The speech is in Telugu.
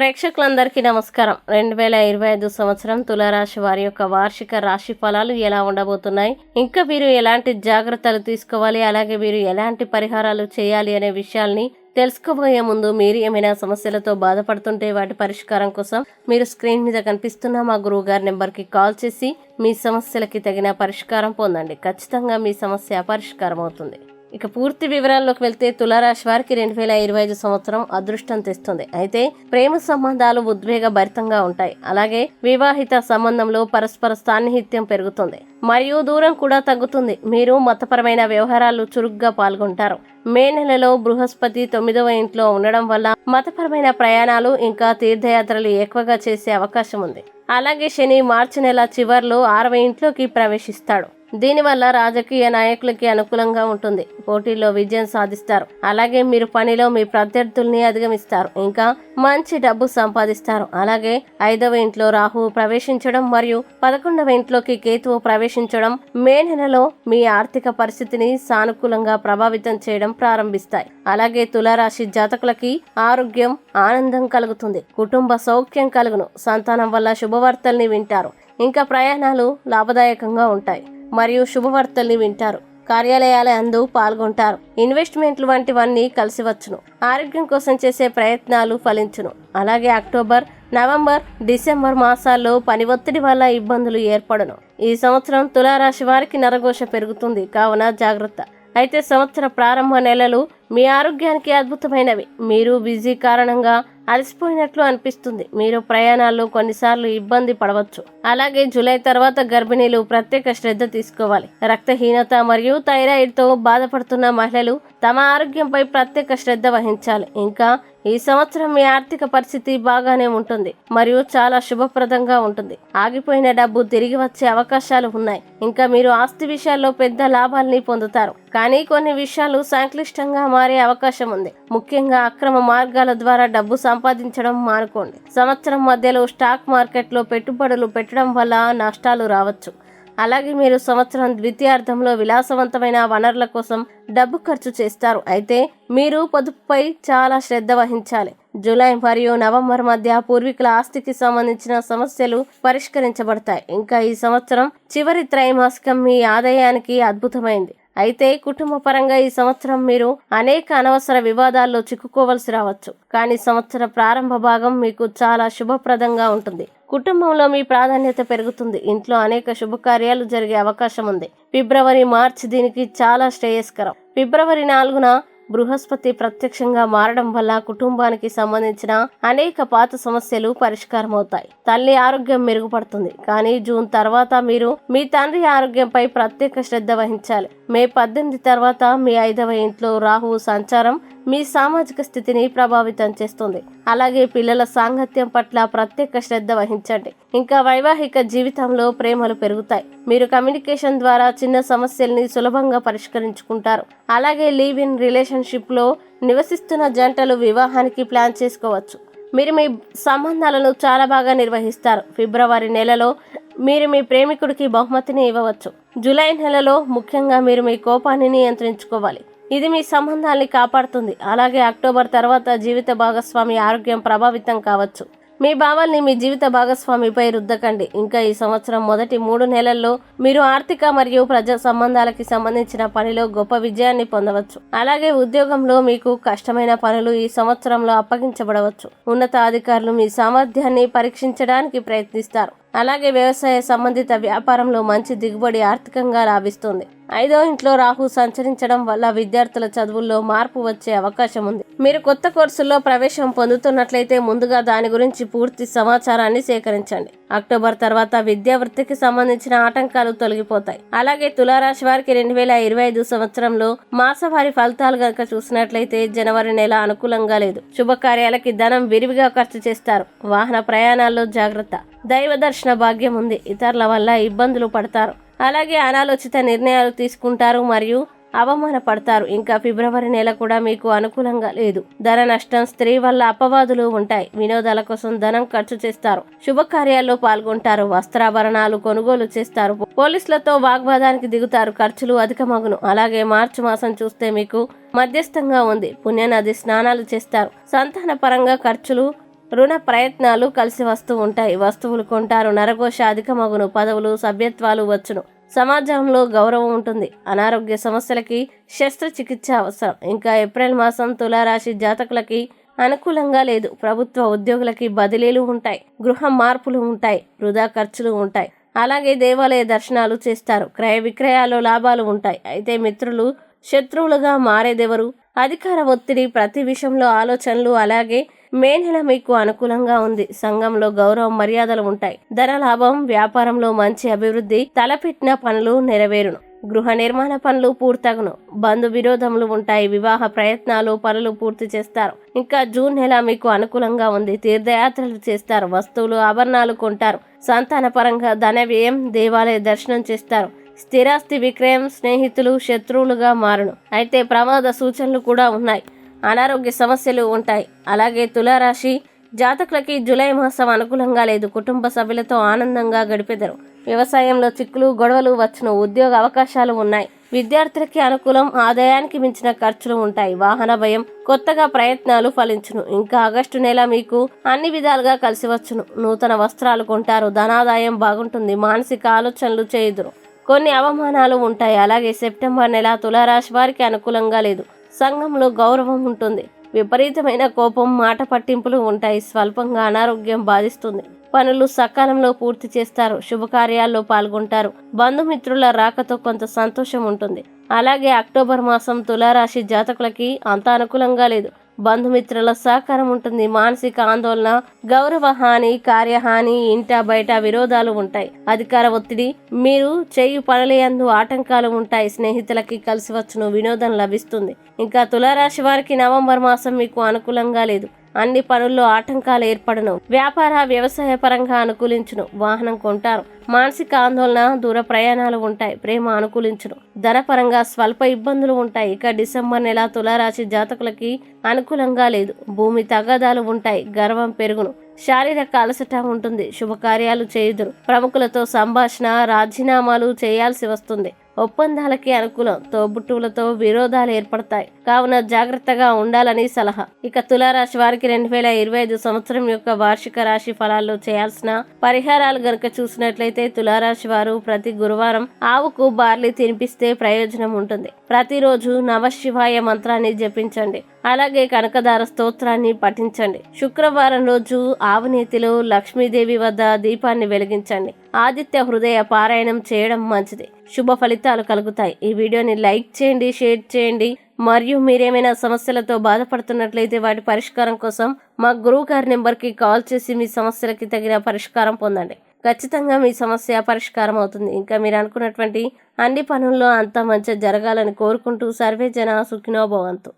ప్రేక్షకులందరికీ నమస్కారం. రెండు వేల ఇరవై ఐదు సంవత్సరం తులారాశి వారి యొక్క వార్షిక రాశి ఫలాలు ఎలా ఉండబోతున్నాయి? ఇంకా మీరు ఎలాంటి జాగ్రత్తలు తీసుకోవాలి? అలాగే మీరు ఎలాంటి పరిహారాలు చేయాలి అనే విషయాల్ని తెలుసుకోబోయే ముందు మీరు ఏమైనా సమస్యలతో బాధపడుతుంటే వాటి పరిష్కారం కోసం మీరు స్క్రీన్ మీద కనిపిస్తున్న మా గురువు గారి నెంబర్కి కాల్ చేసి మీ సమస్యలకి తగిన పరిష్కారం పొందండి. ఖచ్చితంగా మీ సమస్య పరిష్కారం అవుతుంది ఇక పూర్తి వివరాల్లోకి వెళ్తే తులారాశి వారికి రెండు వేల ఇరవై ఐదు సంవత్సరం అదృష్టం తెస్తుంది. అయితే ప్రేమ సంబంధాలు ఉద్వేగ భరితంగా ఉంటాయి. అలాగే వివాహిత సంబంధంలో పరస్పర సాన్నిహిత్యం పెరుగుతుంది. మరియు దూరం కూడా తగ్గుతుంది. మీరు మతపరమైన వ్యవహారాలు చురుగ్గా పాల్గొంటారు. మే నెలలో బృహస్పతి తొమ్మిదవ ఇంట్లో ఉండడం వల్ల మతపరమైన ప్రయాణాలు ఇంకా తీర్థయాత్రలు ఎక్కువగా చేసే అవకాశం ఉంది. అలాగే శని మార్చి నెల చివర్లో ఆరవ ఇంట్లోకి ప్రవేశిస్తాడు. దీనివల్ల రాజకీయ నాయకులకి అనుకూలంగా ఉంటుంది. పోటీల్లో విజయం సాధిస్తారు. అలాగే మీరు పనిలో మీ ప్రత్యర్థుల్ని అధిగమిస్తారు. ఇంకా మంచి డబ్బు సంపాదిస్తారు. అలాగే ఐదవ ఇంట్లో రాహువు ప్రవేశించడం మరియు పదకొండవ ఇంట్లోకి కేతువు ప్రవేశించడం మే నెలలో మీ ఆర్థిక పరిస్థితిని సానుకూలంగా ప్రభావితం చేయడం ప్రారంభిస్తాయి. అలాగే తులారాశి జాతకులకి ఆరోగ్యం ఆనందం కలుగుతుంది. కుటుంబ సౌఖ్యం కలుగును. సంతానం వల్ల శుభవార్తల్ని వింటారు. ఇంకా ప్రయాణాలు లాభదాయకంగా ఉంటాయి. మరియు శుభవార్తల్ని వింటారు. కార్యాలయాల అందు పాల్గొంటారు. ఇన్వెస్ట్మెంట్లు వంటివన్నీ కలిసి వచ్చును. ఆరోగ్యం కోసం చేసే ప్రయత్నాలు ఫలించును. అలాగే అక్టోబర్ నవంబర్ డిసెంబర్ మాసాల్లో పని ఒత్తిడి వల్ల ఇబ్బందులు ఏర్పడును. ఈ సంవత్సరం తులారాశి వారికి నరఘోష పెరుగుతుంది. కావున జాగ్రత్త. అయితే సంవత్సర ప్రారంభ నెలలు మీ ఆరోగ్యానికి అద్భుతమైనవి. మీరు బిజీ కారణంగా అలసిపోయినట్లు అనిపిస్తుంది. మీరు ప్రయాణాల్లో కొన్నిసార్లు ఇబ్బంది పడవచ్చు. అలాగే జూలై తర్వాత గర్భిణీలు ప్రత్యేక శ్రద్ధ తీసుకోవాలి. రక్తహీనత మరియు థైరాయిడ్తో బాధపడుతున్న మహిళలు తమ ఆరోగ్యంపై ప్రత్యేక శ్రద్ధ వహించాలి. ఇంకా ఈ సంవత్సరం మీ ఆర్థిక పరిస్థితి బాగానే ఉంటుంది మరియు చాలా శుభప్రదంగా ఉంటుంది. ఆగిపోయిన డబ్బు తిరిగి వచ్చే అవకాశాలు ఉన్నాయి. ఇంకా మీరు ఆస్తి విషయాల్లో పెద్ద లాభాల్ని పొందుతారు. కానీ కొన్ని విషయాలు సంక్లిష్టంగా మారే అవకాశం ఉంది. ముఖ్యంగా అక్రమ మార్గాల ద్వారా డబ్బు సంపాదించడం మానుకోండి. సంవత్సరం మధ్యలో స్టాక్ మార్కెట్లో పెట్టుబడులు పెట్టడం వల్ల నష్టాలు రావచ్చు. అలాగే మీరు సంవత్సరం ద్వితీయార్థంలో విలాసవంతమైన వనరుల కోసం డబ్బు ఖర్చు చేస్తారు. అయితే మీరు పొదుపుపై చాలా శ్రద్ధ వహించాలి. జూలై మరియు నవంబర్ మధ్య పూర్వీకుల ఆస్తికి సంబంధించిన సమస్యలు పరిష్కరించబడతాయి. ఇంకా ఈ సంవత్సరం చివరి త్రైమాసికం మీ ఆదాయానికి అద్భుతమైంది. అయితే కుటుంబ పరంగా ఈ సంవత్సరం మీరు అనేక అనవసర వివాదాల్లో చిక్కుకోవలసి రావచ్చు. కానీ సంవత్సర ప్రారంభ భాగం మీకు చాలా శుభప్రదంగా ఉంటుంది. కుటుంబంలో మీ ప్రాధాన్యత పెరుగుతుంది. ఇంట్లో అనేక శుభకార్యాలు జరిగే అవకాశం ఉంది. ఫిబ్రవరి మార్చ్ దీనికి చాలా శ్రేయస్కరం. ఫిబ్రవరి నాలుగున బృహస్పతి ప్రత్యక్షంగా మారడం వల్ల కుటుంబానికి సంబంధించిన అనేక పాత సమస్యలు పరిష్కారం అవుతాయి తల్లి ఆరోగ్యం మెరుగుపడుతుంది. కానీ జూన్ తర్వాత మీరు మీ తండ్రి ఆరోగ్యంపై ప్రత్యేక శ్రద్ధ వహించాలి. మే పద్దెనిమిది తర్వాత మీ ఐదవ ఇంట్లో రాహువు సంచారం మీ సామాజిక స్థితిని ప్రభావితం చేస్తుంది. అలాగే పిల్లల సాంగత్యం పట్ల ప్రత్యేక శ్రద్ధ వహించండి. ఇంకా వైవాహిక జీవితంలో ప్రేమలు పెరుగుతాయి. మీరు కమ్యూనికేషన్ ద్వారా చిన్న సమస్యల్ని సులభంగా పరిష్కరించుకుంటారు. అలాగే లీవ్ ఇన్ రిలేషన్షిప్లో నివసిస్తున్న జంటలు వివాహానికి ప్లాన్ చేసుకోవచ్చు. మీరు మీ సంబంధాలను చాలా బాగా నిర్వహిస్తారు. ఫిబ్రవరి నెలలో మీరు మీ ప్రేమికుడికి బహుమతిని ఇవ్వవచ్చు. జూలై నెలలో ముఖ్యంగా మీరు మీ కోపాన్ని నియంత్రించుకోవాలి. ఇది మీ సంబంధాన్ని కాపాడుతుంది. అలాగే అక్టోబర్ తర్వాత జీవిత భాగస్వామి ఆరోగ్యం ప్రభావితం కావచ్చు. మీ భావాల్ని మీ జీవిత భాగస్వామిపై రుద్దకండి. ఇంకా ఈ సంవత్సరం మొదటి మూడు నెలల్లో మీరు ఆర్థిక మరియు ప్రజా సంబంధాలకి సంబంధించిన పనిలో గొప్ప విజయాన్ని పొందవచ్చు. అలాగే ఉద్యోగంలో మీకు కష్టమైన పనులు ఈ సంవత్సరంలో అప్పగించబడవచ్చు. ఉన్నత అధికారులు మీ సామర్థ్యాన్ని పరీక్షించడానికి ప్రయత్నిస్తారు. అలాగే వ్యవసాయ సంబంధిత వ్యాపారంలో మంచి దిగుబడి ఆర్థికంగా లాభిస్తుంది. ఐదో ఇంట్లో రాహు సంచరించడం వల్ల విద్యార్థుల చదువుల్లో మార్పు వచ్చే అవకాశం ఉంది. మీరు కొత్త కోర్సుల్లో ప్రవేశం పొందుతున్నట్లయితే ముందుగా దాని గురించి పూర్తి సమాచారాన్ని సేకరించండి. అక్టోబర్ తర్వాత విద్యా వృత్తికి సంబంధించిన ఆటంకాలు తొలగిపోతాయి. అలాగే తులారాశి వారికి రెండు వేల ఇరవై ఐదు సంవత్సరంలో మాసవారి ఫలితాలు గనక చూసినట్లయితే జనవరి నెల అనుకూలంగా లేదు. శుభకార్యాలకి ధనం విరివిగా ఖర్చు చేస్తారు. వాహన ప్రయాణాల్లో జాగ్రత్త. దైవ దర్శన భాగ్యం ఉంది. ఇతరుల వల్ల ఇబ్బందులు పడతారు. అలాగే అనాలోచిత నిర్ణయాలు తీసుకుంటారు మరియు అవమానపడతారు. ఇంకా ఫిబ్రవరి నెల కూడా మీకు అనుకూలంగా లేదు. ధన నష్టం స్త్రీ వల్ల అపవాదులు ఉంటాయి. వినోదాల కోసం ధనం ఖర్చు చేస్తారు. శుభకార్యాల్లో పాల్గొంటారు. వస్త్రాభరణాలు కొనుగోలు చేస్తారు. పోలీసులతో వాగ్వాదానికి దిగుతారు. ఖర్చులు అధికమగును. అలాగే మార్చి మాసం చూస్తే మీకు మధ్యస్థంగా ఉంది. పుణ్యనది స్నానాలు చేస్తారు. సంతాన పరంగా ఖర్చులు రుణ ప్రయత్నాలు కలిసి వస్తూ ఉంటాయి. వస్తువులు కొంటారు. నరఘోష అధికమగును. పదవులు సభ్యత్వాలు వచ్చును. సమాజంలో గౌరవం ఉంటుంది. అనారోగ్య సమస్యలకి శస్త్రచికిత్స అవసరం. ఇంకా ఏప్రిల్ మాసం తులారాశి జాతకులకి అనుకూలంగా లేదు. ప్రభుత్వ ఉద్యోగులకి బదిలీలు ఉంటాయి. గృహ మార్పులు ఉంటాయి. వృధా ఖర్చులు ఉంటాయి. అలాగే దేవాలయ దర్శనాలు చేస్తారు. క్రయ విక్రయాల్లో లాభాలు ఉంటాయి. అయితే మిత్రులు శత్రువులుగా మారేదెవరు? అధికార ఒత్తిడి ప్రతి విషయంలో ఆలోచనలు అలాగే మే నెల మీకు అనుకూలంగా ఉంది. సంఘంలో గౌరవం మర్యాదలు ఉంటాయి. ధన లాభం వ్యాపారంలో మంచి అభివృద్ధి తలపెట్టిన పనులు నెరవేరును. గృహ నిర్మాణ పనులు పూర్తగును. బంధు విరోధములు ఉంటాయి. వివాహ ప్రయత్నాలు పనులు పూర్తి చేస్తారు. ఇంకా జూన్ నెల మీకు అనుకూలంగా ఉంది. తీర్థయాత్రలు చేస్తారు. వస్తువులు ఆభరణాలు కొంటారు. సంతాన పరంగా ధన వ్యయం దేవాలయ దర్శనం చేస్తారు. స్థిరాస్తి విక్రయం స్నేహితులు శత్రువులుగా మారును. అయితే ప్రమాద సూచనలు కూడా ఉన్నాయి. అనారోగ్య సమస్యలు ఉంటాయి. అలాగే తులారాశి జాతకులకి జూలై మాసం అనుకూలంగా లేదు. కుటుంబ సభ్యులతో ఆనందంగా గడిపెదరు. వ్యవసాయంలో చిక్కులు గొడవలు వచ్చును ఉద్యోగ అవకాశాలు ఉన్నాయి. విద్యార్థులకి అనుకూలం ఆదాయానికి మించిన ఖర్చులు ఉంటాయి. వాహన భయం కొత్తగా ప్రయత్నాలు ఫలించును. ఇంకా ఆగస్టు నెల మీకు అన్ని విధాలుగా కలిసి వచ్చును. నూతన వస్త్రాలు కొంటారు. ధనాదాయం బాగుంటుంది. మానసిక ఆలోచనలు చేయుదురు. కొన్ని అవమానాలు ఉంటాయి. అలాగే సెప్టెంబర్ నెల తులారాశి వారికి అనుకూలంగా లేదు. సంఘంలో గౌరవం ఉంటుంది. విపరీతమైన కోపం మాట పట్టింపులు ఉంటాయి. స్వల్పంగా అనారోగ్యం బాధిస్తుంది. పనులు సకాలంలో పూర్తి చేస్తారు. శుభకార్యాల్లో పాల్గొంటారు. బంధుమిత్రుల రాకతో కొంత సంతోషం ఉంటుంది. అలాగే అక్టోబర్ మాసం తులారాశి జాతకులకి అంత అనుకూలంగా లేదు. బంధుమిత్రుల సహకారం ఉంటుంది. మానసిక ఆందోళన గౌరవ హాని కార్యహాని ఇంట బయట విరోధాలు ఉంటాయి. అధికార ఒత్తిడి మీరు చేయు పడలేందు ఆటంకాలు ఉంటాయి. స్నేహితులకి కలిసి వచ్చును వినోదం లభిస్తుంది. ఇంకా తులారాశి వారికి నవంబర్ మాసం మీకు అనుకూలంగా లేదు. అన్ని పనుల్లో ఆటంకాలు ఏర్పడను. వ్యాపార వ్యవసాయ పరంగా అనుకూలించును. వాహనం కొంటారు మానసిక ఆందోళన దూర ప్రయాణాలు ఉంటాయి. ప్రేమ అనుకూలించును. ధనపరంగా స్వల్ప ఇబ్బందులు ఉంటాయి. ఇక డిసెంబర్ నెల తులారాశి జాతకులకి అనుకూలంగా లేదు. భూమి తగాదాలు ఉంటాయి. గర్వం పెరుగును. శారీరక అలసట ఉంటుంది. శుభకార్యాలు చేయుదురు. ప్రముఖులతో సంభాషణ రాజీనామాలు చేయాల్సి వస్తుంది. ఒప్పందాలకి అనుకూలం. తోబుట్టువులతో విరోధాలు ఏర్పడతాయి. కావున జాగ్రత్తగా ఉండాలని సలహా. ఇక తులారాశి వారికి రెండు వేల ఇరవై ఐదు సంవత్సరం యొక్క వార్షిక రాశి ఫలాల్లో చేయాల్సిన పరిహారాలు గనుక చూసినట్లయితే తులారాశి వారు ప్రతి గురువారం ఆవుకు బార్లీ తినిపిస్తే ప్రయోజనం ఉంటుంది. ప్రతిరోజు నవశివాయ మంత్రాన్ని జపించండి. అలాగే కనకదార స్తోత్రాన్ని పఠించండి. శుక్రవారం రోజు ఆవునేతిలో లక్ష్మీదేవి వద్ద దీపాన్ని వెలిగించండి. ఆదిత్య హృదయ పారాయణం చేయడం మంచిది. శుభ ఫలితాలు కలుగుతాయి. ఈ వీడియోని లైక్ చేయండి షేర్ చేయండి. మరియు మీరేమైనా సమస్యలతో బాధపడుతున్నట్లయితే వాటి పరిష్కారం కోసం మా గురువు గారి నెంబర్కి కాల్ చేసి మీ సమస్యలకి తగిన పరిష్కారం పొందండి. ఖచ్చితంగా మీ సమస్య పరిష్కారం అవుతుంది. ఇంకా మీరు అనుకున్నటువంటి అన్ని పనుల్లో అంతా మంచిగా జరగాలని కోరుకుంటూ సర్వే జన సుఖినోభవంతు